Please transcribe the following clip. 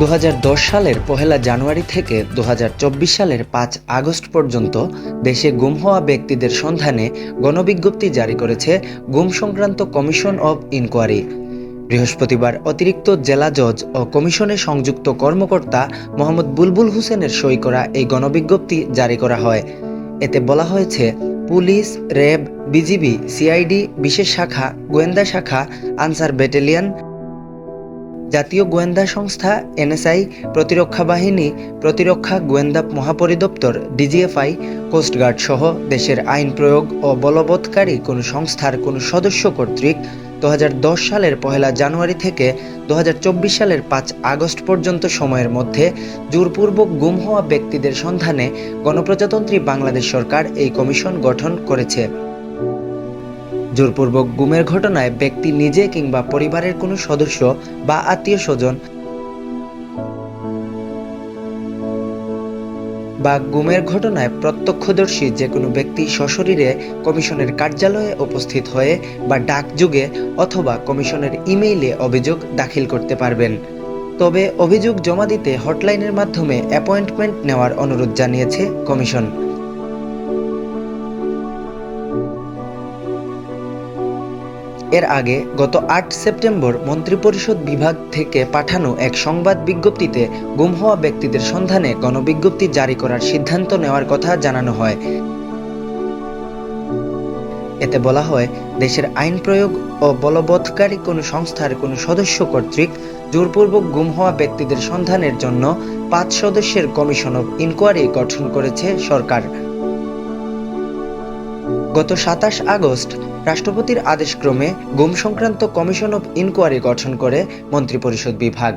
দু হাজার দশ সালের পহেলা জানুয়ারি থেকে দু হাজার চব্বিশ সালের পাঁচ আগস্ট পর্যন্ত দেশে গুম হওয়া ব্যক্তিদের সন্ধানে গণবিজ্ঞপ্তি জারি করেছে গুম সংক্রান্ত কমিশন অব ইনকোয়ারি। বৃহস্পতিবার অতিরিক্ত জেলা জজ ও কমিশনে সংযুক্ত কর্মকর্তা মোহাম্মদ বুলবুল হোসেনের সই করা এই গণবিজ্ঞপ্তি জারি করা হয়। এতে বলা হয়েছে, পুলিশ, র্যাব, বিজিবি, সিআইডি, বিশেষ শাখা, গোয়েন্দা শাখা, আনসার ব্যাটালিয়ন জাতীয় গোয়েন্দা সংস্থা এনএসআই প্রতিরক্ষা বাহিনী প্রতিরক্ষা গোয়েন্দা মহাপরিদপ্তর ডিজিএফআই কোস্টগার্ড সহ দেশের আইন প্রয়োগ ও বলবৎকারী কোনো সংস্থার কোনো সদস্য কর্তৃক দু হাজার দশ সালের পহেলা জানুয়ারি থেকে দু হাজার চব্বিশ সালের পাঁচ আগস্ট পর্যন্ত সময়ের মধ্যে জোরপূর্বক গুম হওয়া ব্যক্তিদের সন্ধানে গণপ্রজাতন্ত্রী বাংলাদেশ সরকার এই কমিশন গঠন করেছে। জোরপূর্বক গুমের ঘটনায় ব্যক্তি নিজে কিংবা পরিবারের কোনো সদস্য বা আত্মীয় স্বজন বা গুমের ঘটনায় প্রত্যক্ষদর্শী যে কোনো ব্যক্তি সশরীরে কমিশনের কার্যালয়ে উপস্থিত হয়ে বা ডাকযোগে অথবা কমিশনের ইমেইলে অভিযোগ দাখিল করতে পারবেন। তবে অভিযোগ জমা দিতে হটলাইনের মাধ্যমে অ্যাপয়েন্টমেন্ট নেওয়ার অনুরোধ জানিয়েছে কমিশন। এর আগে গত আট সেপ্টেম্বর মন্ত্রিপরিষদ বিভাগ থেকে পাঠানো এক সংবাদ বিজ্ঞপ্তিতে গুম হওয়া ব্যক্তিদের সন্ধানে গণবিজ্ঞপ্তি জারি করার সিদ্ধান্ত নেওয়ার কথা জানানো হয়। এতে বলা হয়, দেশের আইন প্রয়োগ ও বলবৎকারী কোনো সংস্থার কোনো সদস্য কর্তৃক জোরপূর্বক গুম হওয়া ব্যক্তিদের সন্ধানের জন্য পাঁচ সদস্যের কমিশন অব ইনকোয়ারি গঠন করেছে সরকার। গত সাতাশ আগস্ট রাষ্ট্রপতির আদেশক্রমে গুম সংক্রান্ত কমিশন অব ইনকোয়ারি গঠন করে মন্ত্রিপরিষদ বিভাগ।